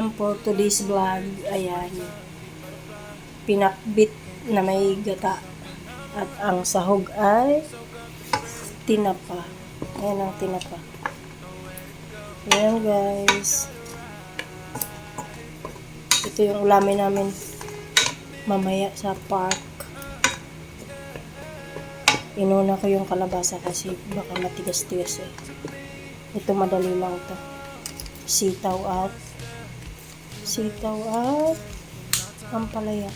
ulam for today's vlog. Ayan. Pinakbit na may gata. At ang sahog ay tinapa. Ayan ang tinapa. Ayan guys. Ito yung ulamin namin mamaya sa park. Inuna ko yung kalabasa kasi baka matigas-tigas eh. Ito madali lang to. Sitaw at sitaw at ampalaya.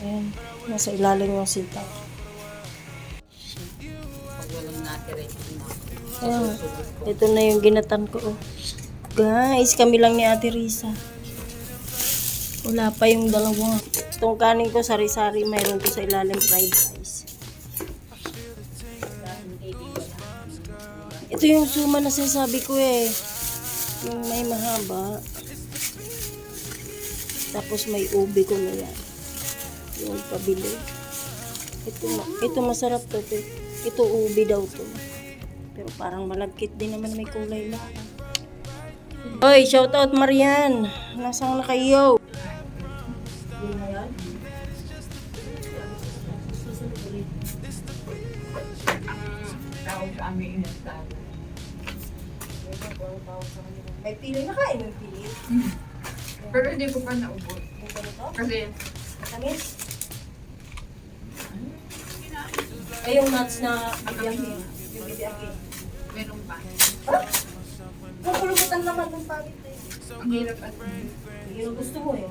Ayan. Nasa ilalim yung sitaw. Ayan. Ito na yung ginatan ko. Oh. Guys, kami lang ni Ate Risa. Wala pa yung dalawa. Itong kanin ko, sari-sari, mayroon ko sa ilalim fried rice. Ito yung suma na sinasabi ko eh. Yung may mahaba. Tapos may ubi ko na yan. Yung pabili. Ito, ito masarap to. Ito, ubi daw to. Pero parang malagkit din naman may kulay na. Hoy, shout out Marian. Nasaan na kayo? Kami inastado. May pili na kain ng pili. Pero hindi ko pa naubos. Kasi, Matamis. Ay, yung nuts na bibiyaki. Yung bibiyaki. meron pa. Ah! Nakulubutan naman ng pagit eh. Ang hirap at Yung gusto mo eh.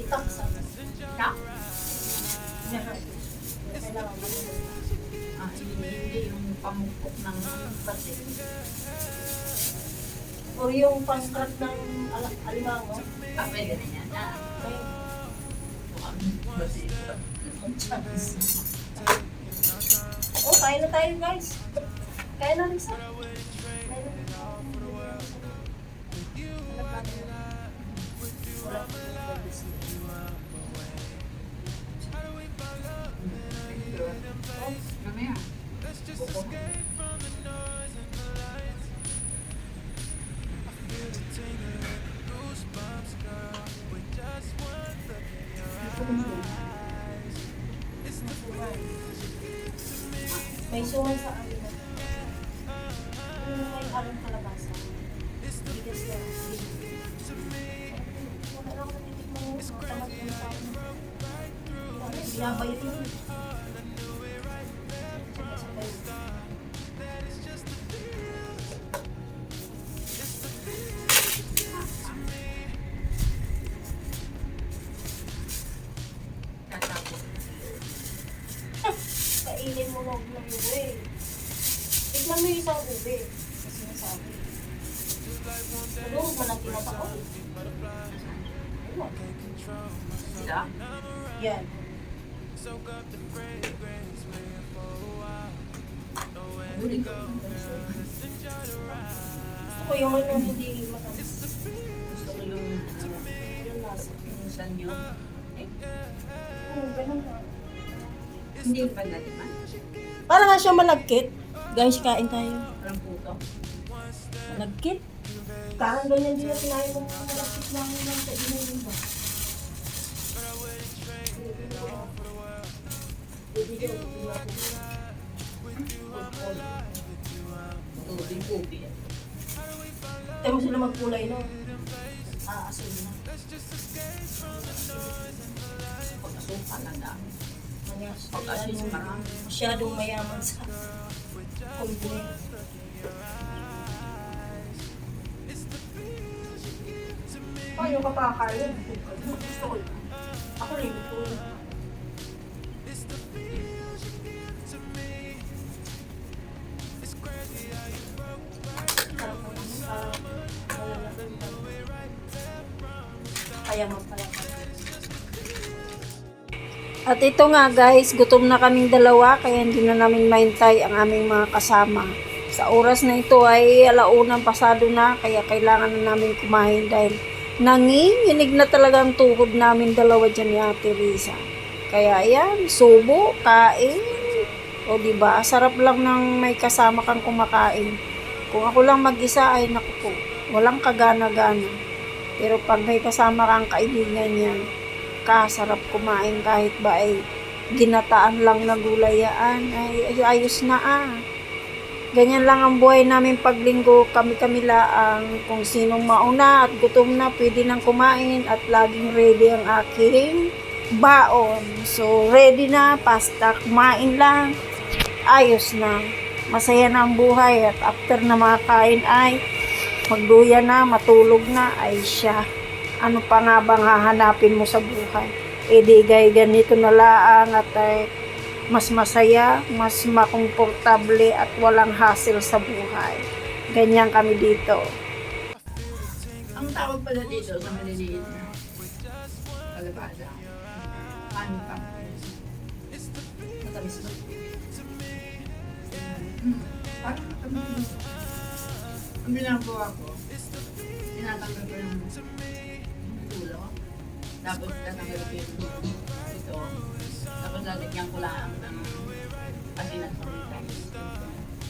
Itak sa. mo. Ah, hindi, hindi yung pamukok ng pati. O yung pang-crack ng ala- alimango. Ah, pwede na yan. Ah. Oh, kain na tayo guys. Kain na rin sa. May suman sa amin. Ano may harang kalabasa? Bigas na. Wala lang ako natitikman mo. Tamad yung tao. Binabayad yun. Sabay-sabay. Kainin mo lang ng ube. Tignan mo yung isang ube. Kasi sinasabi. Tulog man ang tinataon. Ayun. Sila? Yan. Huli ko. Gusto ko yung ano hindi matamis. Gusto ko yung Yung lasa. yung sanyo. Eh, Oo, ganun na. Hindi pa natin man. Para nga siya malagkit. Guys, kain tayo. Parang puto. Malagkit. Parang ganyan din na sinabi mo malagkit lang lang sa inumin ba? Tubig-tubig. Tayo mo sila magkulay no? Ah, asin na. Pag-asukan ang dami. Manyas. Pag-asin marami. Masyadong mayaman sa complete. Paano ka pa kakain? Gusto ko. Ako rin ito. Kaya mo pala. At ito nga guys, gutom na kaming dalawa kaya hindi na namin maintay ang aming mga kasama. Sa oras na ito ay alaunang pasado na kaya kailangan na namin kumain dahil nanginginig na talaga ang tuhod namin dalawa dyan ni Ate Risa. Kaya ayan, subo, kain. O di ba sarap lang ng may kasama kang kumakain. Kung ako lang mag-isa ay naku po, walang kagana-gana. Pero pag may kasama kang kaibigan yan, kasarap kumain kahit ba ay ginataan lang na gulayaan, ay, ay ayos na ah. Ganyan lang ang buhay namin paglinggo, kami-kami laang kung sinong mauna at gutom na, pwede nang kumain at laging ready ang aking baon. So, ready na, pasta, kumain lang, ayos na. Masaya na ang buhay at after na makakain ay magduya na, matulog na, ay siya. Ano pa nga bang hahanapin mo sa buhay? E di gay ganito na laang at ay mas masaya, mas makomportable at walang hassle sa buhay. Ganyan kami dito. Ang tawag pala dito sa maliliit na kalabasa. Ano pa? Matamis ba? Hmm. Parang matamis. Ang ginagawa ko, tinatanggal ko yung dulo. Tapos tatanggal ko yung. Ito. Tapos lalagyan ko lang ng asin at paminta.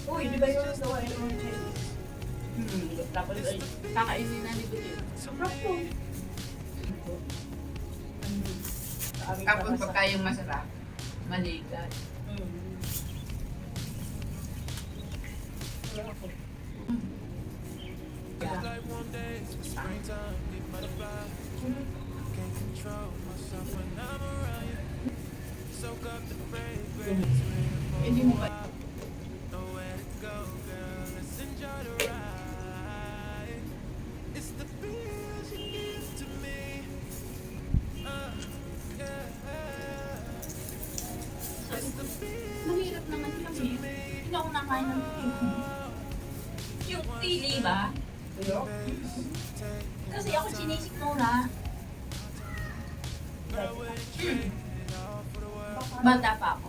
Uy, di ba yung gawa ng mga Chinese? Hmm. Tapos ay, kakainin na ni Butin. Sobrang po. Tapos pagka yung masarap, maligat. Mm. Wala ako. Hindi mo ba? Mahirap naman kami. Hindi ako nakain ng pili. Yung pili ba? Kasi ako sinisik muna. Bata pa ako.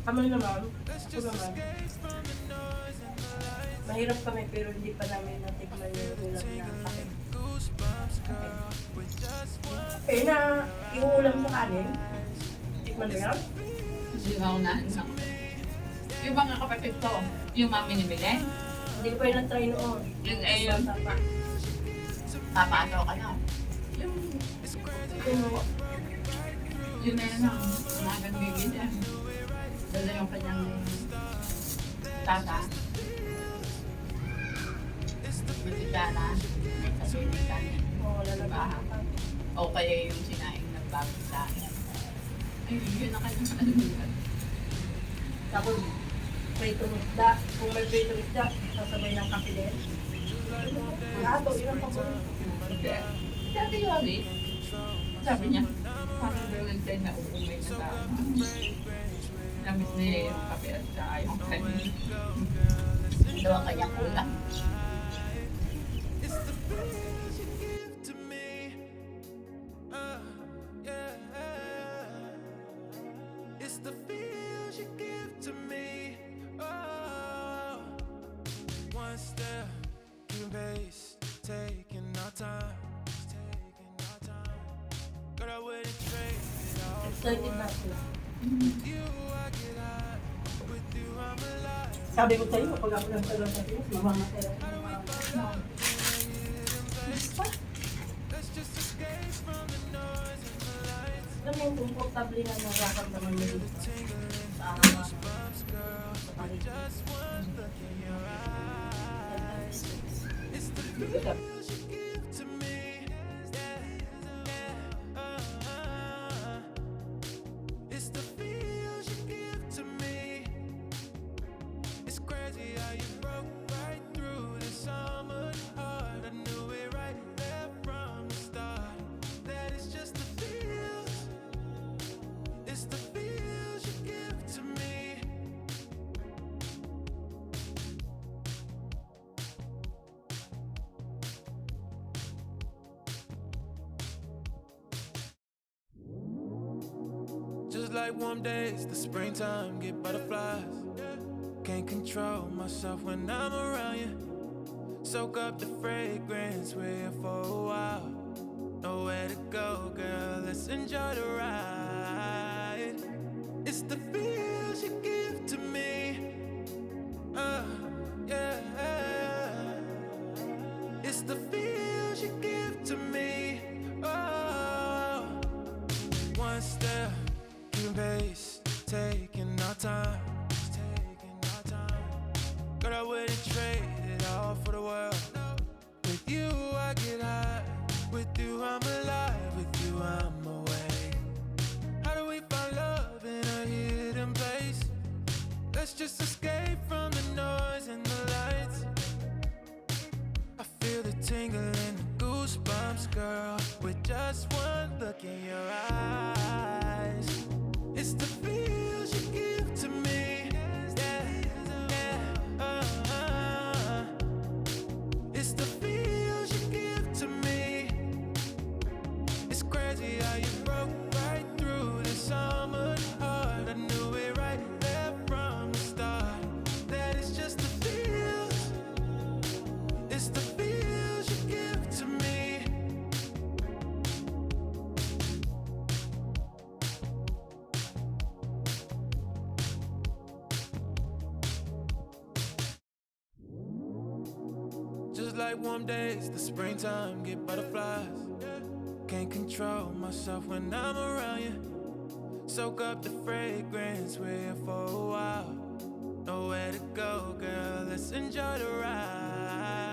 Kami naman, ako naman. Mahirap kami pero hindi pa namin natikman yung ulam na kape. Eh na, yung ulam sa kanin, yan? Hindi ako naanak. Yung mga kapatid ko, yung mami ni Belen, Hindi ko pa yun na-try noon. yun ay yung Tama. papasok ka na. Yung, Yung yun na yun ang nagang bibigyan. Dala yung kanyang tata. Matitana. May kasinitan. oh, lalabas. O kaya yung sinaing ng bagong sana. Yun ang kanyang alumunan. Tapos, pritong isda. Kung may pritong isda, sasabay ng kape din. Gato, yun ang paborito. Dati yun eh. Sabi niya, parang Valentine na uuwi na sa Namiss niya yung kape at saka yung kanin. Ito ang kanyang ulam. It's the feels you give to me. Oh, one step, keep pace, taking our time, taking our time. Girl, I wouldn't trade it all. Sila. You, I get high. With you, I'm alive. Sabi ko sa'yo, pag ako lang tagal sa Pinas, mamamatay ako ng mga Let's just escape from the noise. Alam mo komportable na nararamdaman mo dito. Sa araw sa paligid. Feels you Feels like warm days, the springtime, get butterflies. Can't control myself when I'm around you. Soak up the fragrance, we're for a while. Nowhere to go, girl, let's enjoy the ride. just a like warm days, the springtime, get butterflies. Can't control myself when I'm around you. Soak up the fragrance, we're here for a while. Nowhere to go, girl, let's enjoy the ride.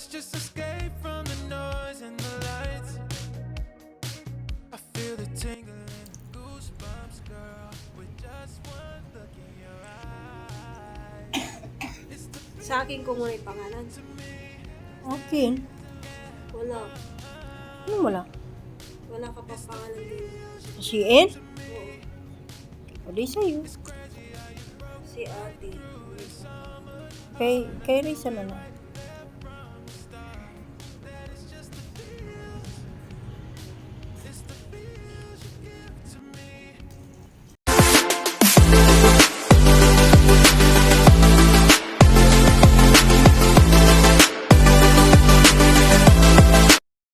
Let's just escape from the noise and the lights. I feel the tingling, goosebumps, girl, with just one look in your eyes. It's Sa akin ko muna yung pangalan. Akin? Wala. Ano wala? Wala ka pa pangalan din. Si Ed? Oo. O di sa'yo. Si Ate. Kay, kay Risa na na.